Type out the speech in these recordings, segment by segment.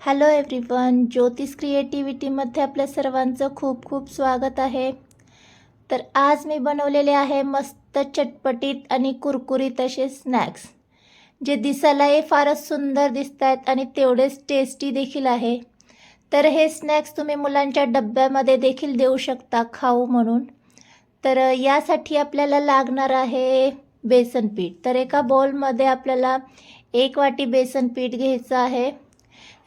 Hello everyone ज्योतिष क्रिएटिव्हिटीमध्ये आपल्या सर्वांचं खूप खूप स्वागत आहे. तर आज मी बनवलेले आहे मस्त चटपटीत आणि कुरकुरीत असे स्नॅक्स जे दिसायलाही फारच सुंदर दिसत आहेत आणि तेवढेच टेस्टी देखील आहे. तर हे स्नॅक्स तुम्ही मुलांच्या डब्यामध्ये देखील देऊ शकता खाऊ म्हणून. तर यासाठी आपल्याला लागणार आहे बेसन पीठ तर एका बॉलमध्ये आपल्याला एक वाटी बेसन पीठ घ्यायचं आहे.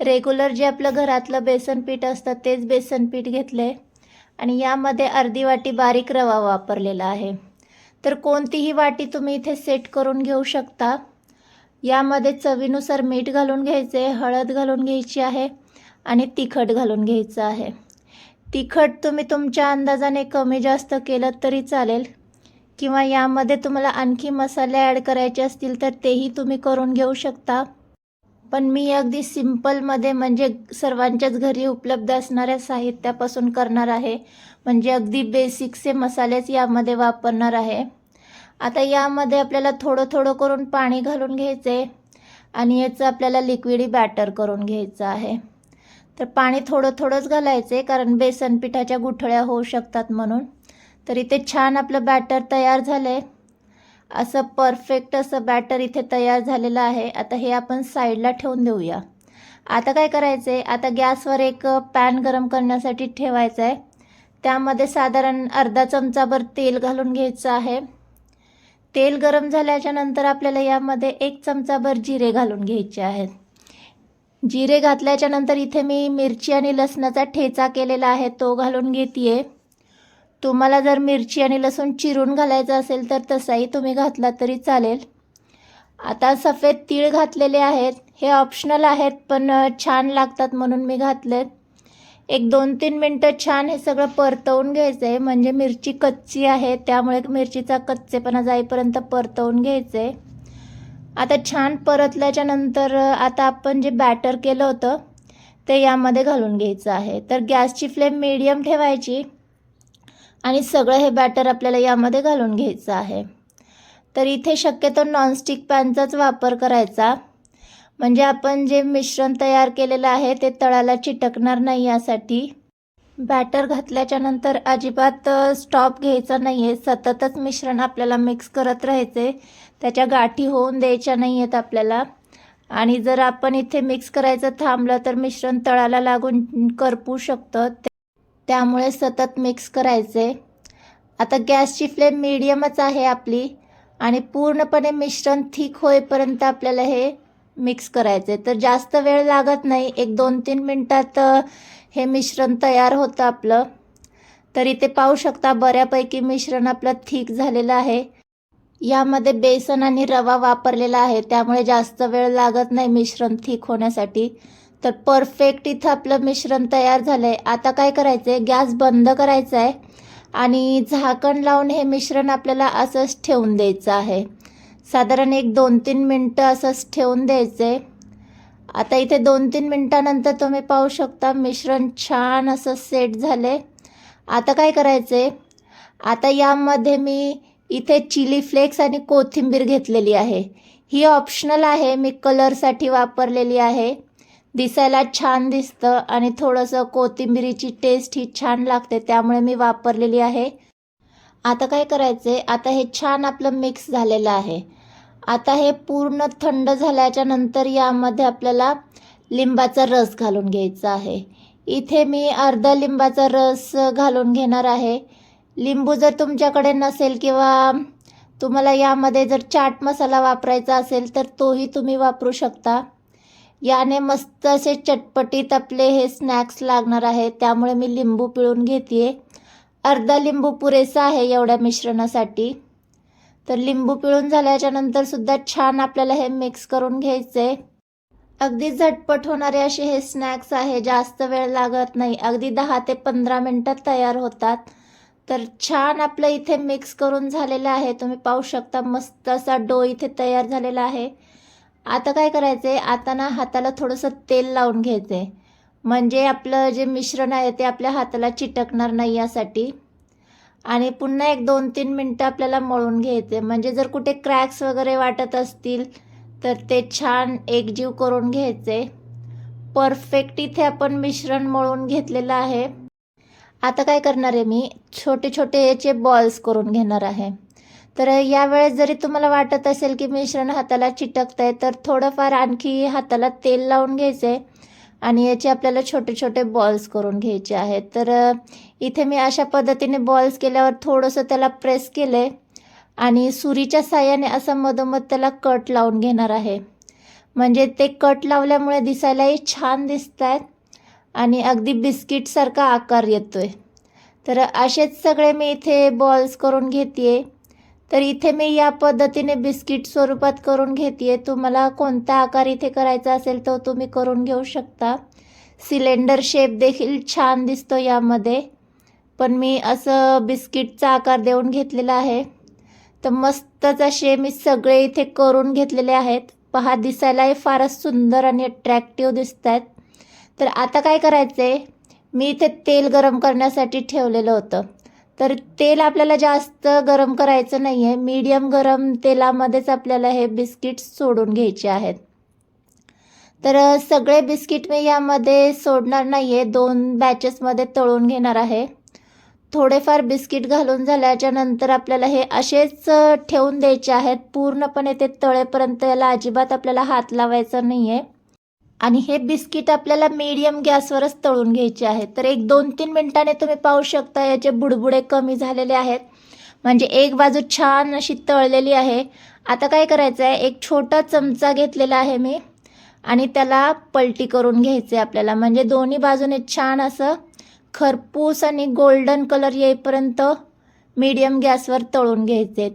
रेग्युलर जे आपलं घरातलं बेसन पीठ असतं तेच बेसन पीठ घेतलं आहे आणि यामध्ये अर्धी वाटी बारीक रवा वापरलेला आहे. तर कोणतीही वाटी तुम्ही इथे सेट करून घेऊ शकता. यामध्ये चवीनुसार मीठ घालून घ्यायचे हळद घालून घ्यायची आहे आणि तिखट घालून घ्यायचं आहे. तिखट तुम्ही तुमच्या अंदाजाने कमी जास्त केलं तरी चालेल. किंवा यामध्ये तुम्हाला आणखी मसाले ॲड करायचे असतील तर तेही तुम्ही करून घेऊ शकता. पण मी अगदी सिम्पलमध्ये म्हणजे सर्वांच्याच घरी उपलब्ध असणाऱ्या साहित्यापासून करणार आहे. म्हणजे अगदी बेसिकचे मसालेच यामध्ये वापरणार आहे. आता यामध्ये आपल्याला थोडं थोडं करून पाणी घालून घ्यायचे आणि याचं आपल्याला लिक्विडी बॅटर करून घ्यायचं आहे. तर पाणी थोडं थोडंच घालायचे कारण बेसन पिठाच्या गुठळ्या होऊ शकतात म्हणून. तर इथे छान आपलं बॅटर तयार झालं आहे असं परफेक्ट असं बॅटर इथे तयार झालेलं आहे. आता हे आपण साईडला ठेवून देऊया. आता काय करायचं आहे आता गॅसवर एक पॅन गरम करण्यासाठी ठेवायचं आहे त्यामध्ये साधारण अर्धा चमचाभर तेल घालून घ्यायचं आहे. तेल गरम झाल्याच्यानंतर आपल्याला यामध्ये एक चमचाभर जिरे घालून घ्यायचे आहेत. जिरे घातल्याच्या नंतर इथे मी मिरची आणि लसणाचा ठेचा केलेला आहे तो घालून घेते तुम्हाला जर मिरची आणि लसूण चिरून घालायचं असेल तर तसाही तुम्ही घातला तरी चालेल. आता सफेद तीळ घातलेले आहेत. हे ऑप्शनल आहेत पण छान लागतात म्हणून मी घातलेत. एक दोन तीन मिनटं छान हे सगळं परतवून घ्यायचं आहे म्हणजे मिरची कच्ची आहे त्यामुळे मिरचीचा कच्चेपणा जाईपर्यंत परतवून घ्यायचं आहे आता छान परतल्याच्या नंतर आता आपण जे बॅटर केलं होतं ते यामध्ये घालून घ्यायचं आहे. तर गॅसची फ्लेम मिडियम ठेवायची. आणि सगळं हे बॅटर आपल्याला यामध्ये घालून घ्यायचं आहे. तर इथे शक्यतो नॉनस्टिक पॅनचाच वापर करायचा. म्हणजे आपण जे मिश्रण तयार केलेलं आहे ते तळाला चिटकणार नाही यासाठी. बॅटर घातल्याच्या नंतर अजिबात स्टॉप घ्यायचा नाही आहे सततच मिश्रण आपल्याला मिक्स करत राहायचे त्याच्या गाठी होऊन द्यायच्या नाही आहेत आपल्याला. आणि जर आपण इथे मिक्स करायचं थांबलं तर मिश्रण तळाला लागून करपू शकतं. त्यामुळे सतत मिक्स करायचे. आता गॅसची फ्लेम मीडियमच आहे आपली आणि पूर्णपणे मिश्रण थिक होईपर्यंत आपल्याला हे मिक्स करायचे. तर जास्त वेळ लागत नाही एक दोन तीन मिनटात हे मिश्रण तयार होतं आपलं. तर इथे पाहू शकता बऱ्यापैकी मिश्रण आपलं थिक झालेलं आहे. यामध्ये बेसन आणि रवा वापरलेला आहे त्यामुळे जास्त वेळ लागत नाही मिश्रण थिक होण्यासाठी. तर परफेक्ट इथं आपलं मिश्रण तयार झालं आहे आता काय करायचं आहे गॅस बंद करायचा आहे आणि झाकण लावून हे मिश्रण आपल्याला असंच ठेवून द्यायचं आहे. साधारण एक दोन तीन मिनटं असंच ठेवून द्यायचं आहे आता इथे दोन तीन मिनटानंतर तुम्ही पाहू शकता मिश्रण छान असं सेट झाले आता काय करायचं आहे आता यामध्ये मी इथे चिली फ्लेक्स आणि कोथिंबीर घेतलेली आहे. ही ऑप्शनल आहे. मी कलरसाठी वापरलेली आहे. दिसायला छान दिसतं आणि थोडंसं कोथिंबिरीची टेस्ट ही छान लागते त्यामुळे मी वापरलेली आहे. आता काय करायचं आहे आता हे छान आपलं मिक्स झालेलं आहे. आता हे पूर्ण थंड झाल्याच्यानंतर यामध्ये आपल्याला लिंबाचा रस घालून घ्यायचा आहे. इथे मी अर्धा लिंबाचा रस घालून घेणार आहे. लिंबू जर तुमच्याकडे नसेल किंवा तुम्हाला यामध्ये जर चाट मसाला वापरायचा असेल तर तोही तुम्ही वापरू शकता. याने मस्त असे चटपटीत आपले हे स्नॅक्स लागणार आहे त्यामुळे मी लिंबू पिळून घेते अर्धा लिंबू पुरेसा आहे एवढ्या मिश्रणासाठी. तर लिंबू पिळून झाल्याच्यानंतर सुद्धा छान आपल्याला हे मिक्स करून घ्यायचे अगदी झटपट होणारे असे हे स्नॅक्स आहे. जास्त वेळ लागत नाही. अगदी दहा ते पंधरा मिनटात तयार होतात. तर छान आपलं इथे मिक्स करून झालेलं आहे. तुम्ही पाहू शकता मस्त असा डो इथे तयार झालेला आहे. आता काय करायचं आहे आता ना हाताला थोडंसं तेल लावून घ्यायचं आहे म्हणजे आपलं जे मिश्रण आहे ते आपल्या हाताला चिटकणार नाही यासाठी. आणि पुन्हा एक दोन तीन मिनटं आपल्याला मळून घ्यायचे म्हणजे जर कुठे क्रॅक्स वगैरे वाटत असतील तर ते छान एकजीव करून घ्यायचे परफेक्ट इथे आपण मिश्रण मळून घेतलेलं आहे. आता काय करणार आहे मी? छोटे छोटे याचे बॉल्स करून घेणार आहे. तर यावेळेस जरी तुम्हाला वाटत असेल की मिश्रण हाताला चिटकत आहे तर थोडंफार आणखी हाताला तेल लावून घ्यायचं आहे आणि याचे आपल्याला छोटे छोटे बॉल्स करून घ्यायचे आहेत. तर इथे मी अशा पद्धतीने बॉल्स केल्यावर थोडंसं त्याला प्रेस केलं आहे आणि सुरीच्या साह्याने असं मधोमध त्याला कट लावून घेणार आहे. म्हणजे ते कट लावल्यामुळे दिसायलाही छान दिसत आहेत आणि अगदी बिस्किटसारखा आकार येतो आहे तर असेच सगळे मी इथे बॉल्स करून घेते तर इथे मी या पद्धतीने बिस्किट स्वरूपात करून घेते तुम्हाला कोणता आकार इथे करायचा असेल तो तुम्ही करून घेऊ शकता. सिलेंडर शेप देखील छान दिसतो यामध्ये. पण मी असं बिस्किटचा आकार देऊन घेतलेला आहे. तर मस्तच असे मी सगळे इथे करून घेतलेले आहेत. पहा दिसायलाही फारच सुंदर आणि अट्रॅक्टिव्ह दिसत आहेत तर आता काय करायचं आहे मी इथे तेल गरम करण्यासाठी ठेवलेलं होतं. तर तेल आपल्याला जास्त गरम करायचं नाही आहे मीडियम गरम तेलामध्येच आपल्याला हे बिस्किट्स सोडून घ्यायचे आहेत. तर सगळे बिस्किट मी यामध्ये सोडणार नाही आहे दोन बॅचेसमध्ये तळून घेणार आहे. थोडेफार बिस्किट घालून झाल्याच्यानंतर आपल्याला हे असेच ठेवून द्यायचे आहेत. पूर्णपणे ते तळेपर्यंत याला अजिबात आपल्याला हात लावायचा नाही आहे आणि हे बिस्किट आपल्याला मीडियम गॅसवरच तळून घ्यायचे आहेत. तर एक दोन तीन मिनटाने तुम्ही पाहू शकता याचे बुडबुडे कमी झालेले आहेत. म्हणजे एक बाजू छान अशी तळलेली आहे. आता काय करायचं आहे एक छोटा चमचा घेतलेला आहे मी. आणि त्याला पलटी करून घ्यायचे आपल्याला. म्हणजे दोन्ही बाजूने छान असं खरपूस आणि गोल्डन कलर येईपर्यंत मीडियम गॅसवर तळून घ्यायचे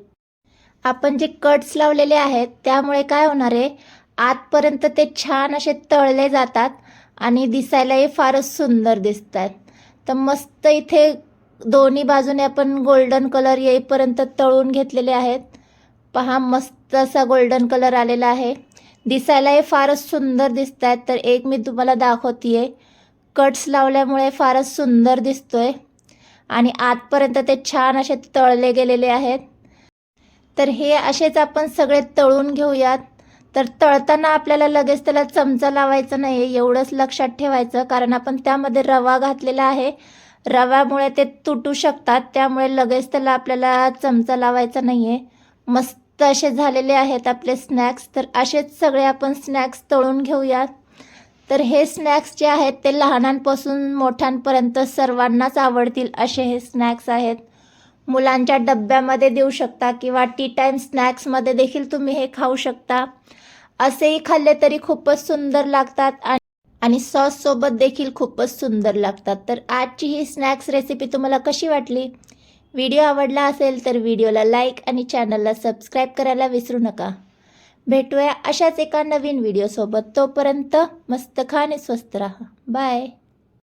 आपण जे कट्स लावलेले आहेत त्यामुळे काय होणार आहे? आतपर्यंत ते छान असे तळले जातात आणि दिसायलाही फारच सुंदर दिसत आहेत तर मस्त इथे दोन्ही बाजूने आपण गोल्डन कलर येईपर्यंत तळून घेतलेले आहेत. पहा मस्त असा गोल्डन कलर आलेला आहे. दिसायलाही फारच सुंदर दिसत आहेत तर एक मी तुम्हाला दाखवते कट्स लावल्यामुळे फारच सुंदर दिसतोय. आणि आतपर्यंत ते छान असे तळले गेलेले आहेत. तर हे असेच आपण सगळे तळून घेऊयात. तर तळताना आपल्याला लगेच त्याला चमचा लावायचा नाही आहे एवढंच लक्षात ठेवायचं. कारण आपण त्यामध्ये रवा घातलेला आहे. रव्यामुळे ते तुटू शकतात त्यामुळे लगेच त्याला आपल्याला चमचा लावायचा नाही आहे मस्त असे झालेले आहेत आपले स्नॅक्स. तर असेच सगळे आपण स्नॅक्स तळून घेऊयात तर हे स्नॅक्स जे आहेत ते लहानांपासून मोठ्यांपर्यंत सर्वांनाच आवडतील असे हे स्नॅक्स आहेत. मुलांच्या डब्यामध्ये देऊ शकता किंवा टी टाईम स्नॅक्समध्ये देखील तुम्ही हे खाऊ शकता. असेही खाल्ले तरी खूपच सुंदर लागतात आणि सॉस सॉससोबत देखील खूपच सुंदर लागतात. तर आजची ही स्नॅक्स रेसिपी तुम्हाला कशी वाटली? व्हिडिओ आवडला असेल तर व्हिडिओला लाईक आणि चॅनलला सबस्क्राईब करायला विसरू नका. भेटूया अशाच एका नवीन व्हिडिओसोबत तोपर्यंत मस्त खा आणि स्वस्त राहा. बाय